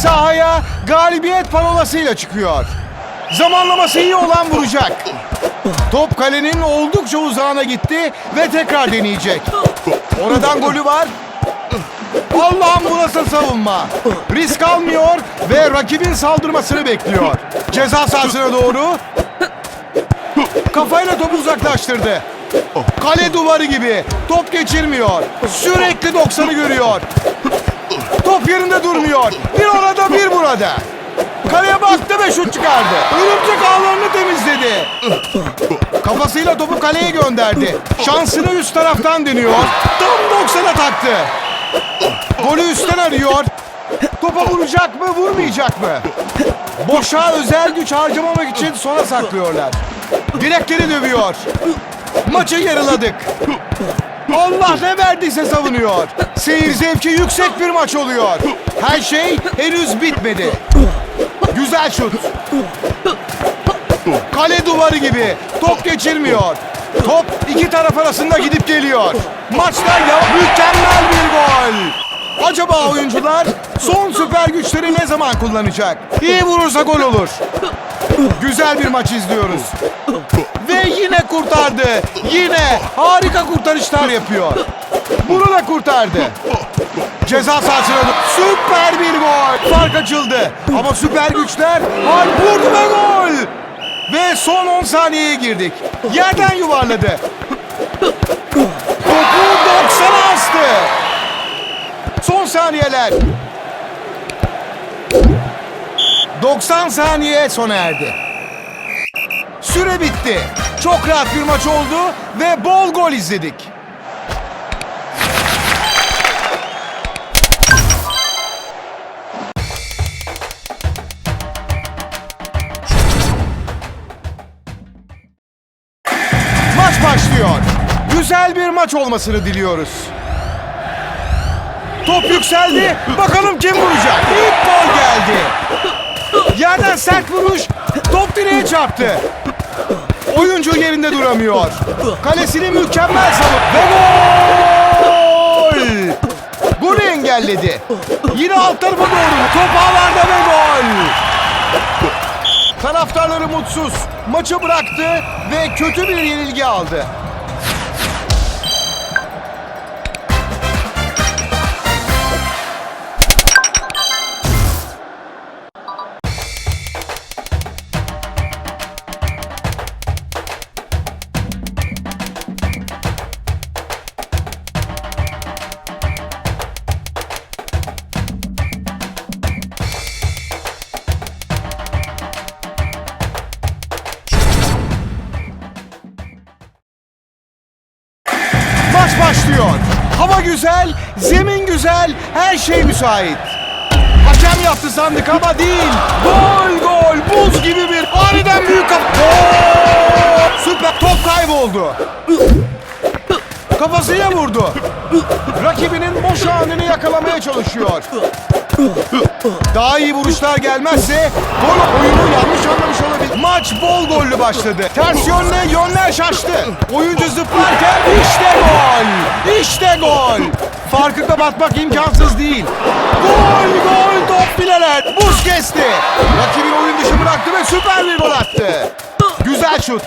sahaya galibiyet parolasıyla çıkıyor. Zamanlaması iyi olan vuracak. Top kalenin oldukça uzağına gitti ve tekrar deneyecek. Oradan golü var. Allah'ım bu nasıl savunma? Risk almıyor ve rakibin saldırmasını bekliyor. Ceza sahasına doğru. Kafayla topu uzaklaştırdı. Kale duvarı gibi. Top geçirmiyor. Sürekli 90'ı görüyor. Top yerinde durmuyor. Bir orada bir burada. Kaleye baktı ve şut çıkardı. Örümcek ağlarını temizledi. Kafasıyla topu kaleye gönderdi. Şansını üst taraftan deniyor. Tam 90'a taktı. Golü üstten arıyor. Topa vuracak mı, vurmayacak mı? Boşa özel güç harcamamak için sona saklıyorlar. Direkleri dövüyor. Maçı yarıladık. Allah ne verdiyse savunuyor. Seyir zevki yüksek bir maç oluyor. Her şey henüz bitmedi. Güzel şut. Kale duvarı gibi. Top geçirmiyor. Top iki taraf arasında gidip geliyor. Maçta ya mükemmel bir gol. Acaba oyuncular son süper güçleri ne zaman kullanacak? İyi vurursa gol olur. Güzel bir maç izliyoruz. Ve yine kurtardı. Yine harika kurtarışlar yapıyor. Bunu da kurtardı. Ceza sahasına süper bir gol. Fark açıldı. Ama süper güçler hal vurdu ve gol. Ve son 10 saniyeye girdik. Yerden yuvarladı. Topu 90'a astı. Son saniyeler. 90 saniye sona erdi. Süre bitti. Çok rahat bir maç oldu ve bol gol izledik. Maç başlıyor. Güzel bir maç olmasını diliyoruz. Top yükseldi. Bakalım kim vuracak. İlk gol geldi. Yerden sert vuruş. Top direğe çarptı. Oyuncu yerinde duramıyor. Kalesini mükemmel savun. Ve gol! Golü engelledi. Yine alt tarafa doğru. Top ağlarda ve gol! Taraftarları mutsuz. Maçı bıraktı ve kötü bir yenilgi aldı. Güzel, zemin güzel, her şey müsait. Hakem yaptı sandık ama değil. Gol gol, buz gibi bir aniden büyük kap... Gol! Süper top kayboldu. Kafasıyla vurdu. Rakibinin boş anını yakalamaya çalışıyor. Daha iyi vuruşlar gelmezse gol oyunu yanlış anlamış olabilir. Maç bol gollü başladı. Ters yönle yönler şaştı. Oyuncu zıplarken işte gol. İşte gol. Farkı kapatmak imkansız değil. Gol gol top bileler. Buz kesti. Rakibin oyun dışı bıraktı ve süper bir gol attı. Güzel şut.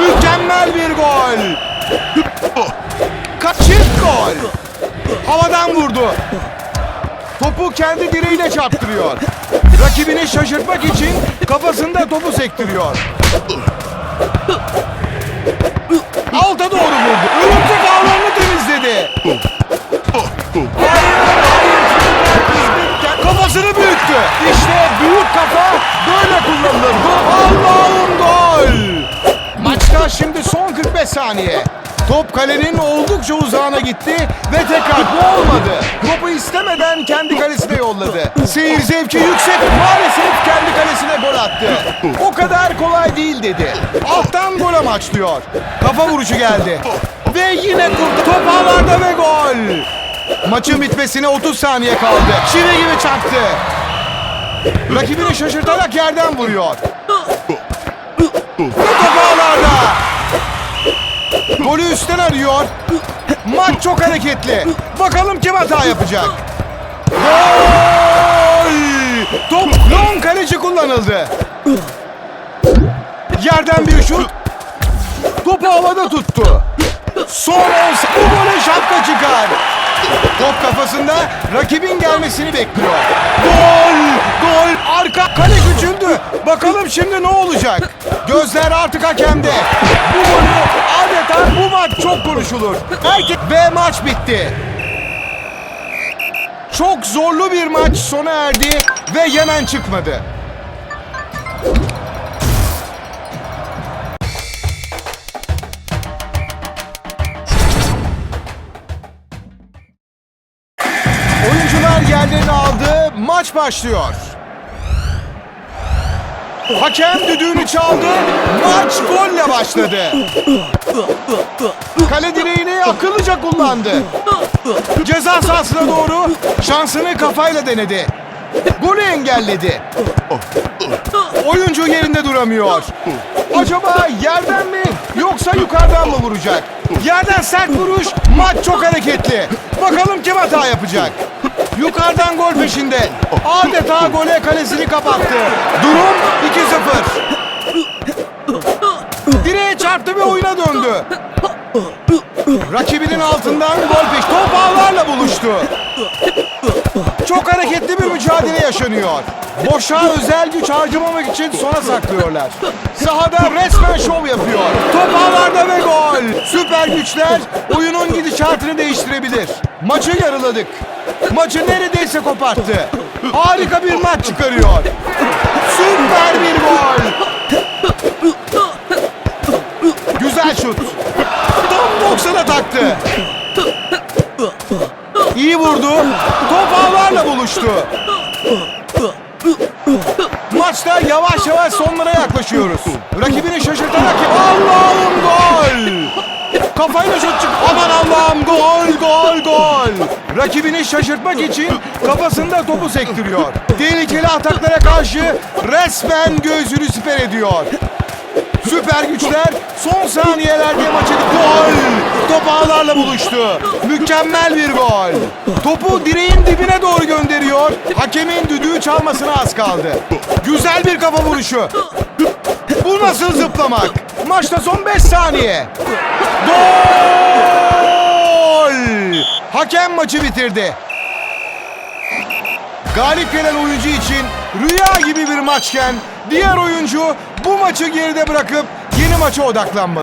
Mükemmel bir gol. Kaçık gol. Havadan vurdu. Topu kendi direğiyle çarptırıyor. Rakibini şaşırtmak için kafasında topu sektiriyor. Alta doğru vurdu. Örümcek ağlarını temizledi. Hayır, hayır. Kafasını büyüttü. İşte büyük kafa böyle kullanılır. Allah'ım gol. Maçta şimdi son 45 saniye. Top kalenin oldukça uzağına gitti ve tekrar bu olmadı. Topu istemeden kendi kalesine yolladı. Seyir zevki yüksek maalesef kendi kalesine gol attı. O kadar kolay değil dedi. Alttan gol amaçlıyor. Kafa vuruşu geldi. Ve yine kurdu. Top ağlarda ve gol. Maçın bitmesine 30 saniye kaldı. Çivi gibi çaktı. Rakibini şaşırtarak yerden vuruyor. Ve top ağlarda. Golü üstten arıyor. Maç çok hareketli. Bakalım kim hata yapacak. Gol! Top long kaleci kullanıldı. Yerden bir şut. Topu havada tuttu. Son 10 sa- Bu gole şapka çıkar. Top kafasında rakibin gelmesini bekliyor. Gol! Gol! Arka kale küçüldü. Bakalım şimdi ne olacak? Gözler artık hakemde. Bu golü adeta bu maç çok konuşulur. Herkes ve maç bitti. Çok zorlu bir maç sona erdi ve Yemen çıkmadı. Maç başlıyor. Hakem düdüğünü çaldı. Maç golle başladı. Kale direğini akıllıca kullandı. Ceza sahasına doğru şansını kafayla denedi. Golü engelledi. Oyuncu yerinde duramıyor. Acaba yerden mi yoksa yukarıdan mı vuracak? Yerden sert vuruş, maç çok hareketli. Bakalım kim hata yapacak? Yukarıdan gol peşinde. Adeta gole kalesini kapattı. Durum 2-0. Direğe çarptı ve oyuna döndü. Rakibinin altından gol peş. Top ağlarla buluştu. Çok hareketli bir mücadele yaşanıyor. Boşa özel güç harcamamak için sona saklıyorlar. Sahada resmen şov yapıyor. Top ağlarda ve gol. Süper güçler oyunun gidişatını değiştirebilir. Maçı yarıladık. Maçı neredeyse koparttı. Harika bir maç çıkarıyor. Süper bir gol. Güzel şut. Tam 90'a taktı. İyi vurdu. Top ağlarla buluştu. Maçta yavaş yavaş sonlara yaklaşıyoruz. Rakibini şaşırtarak! Kafayla şut çık. Aman Allah'ım gol gol gol. Rakibini şaşırtmak için kafasında topu sektiriyor. Tehlikeli ataklara karşı resmen göğsünü siper ediyor. Süper güçler son saniyelerde maçı gol. Top ağlarla buluştu. Mükemmel bir gol. Topu direğin dibine doğru gönderiyor. Hakemin düdüğü çalmasına az kaldı. Güzel bir kafa vuruşu. Bu nasıl zıplamak? Maçta son 5 saniye. Gol! Hakem maçı bitirdi. Galip gelen oyuncu için rüya gibi bir maçken diğer oyuncu bu maçı geride bırakıp yeni maça odaklanmalı.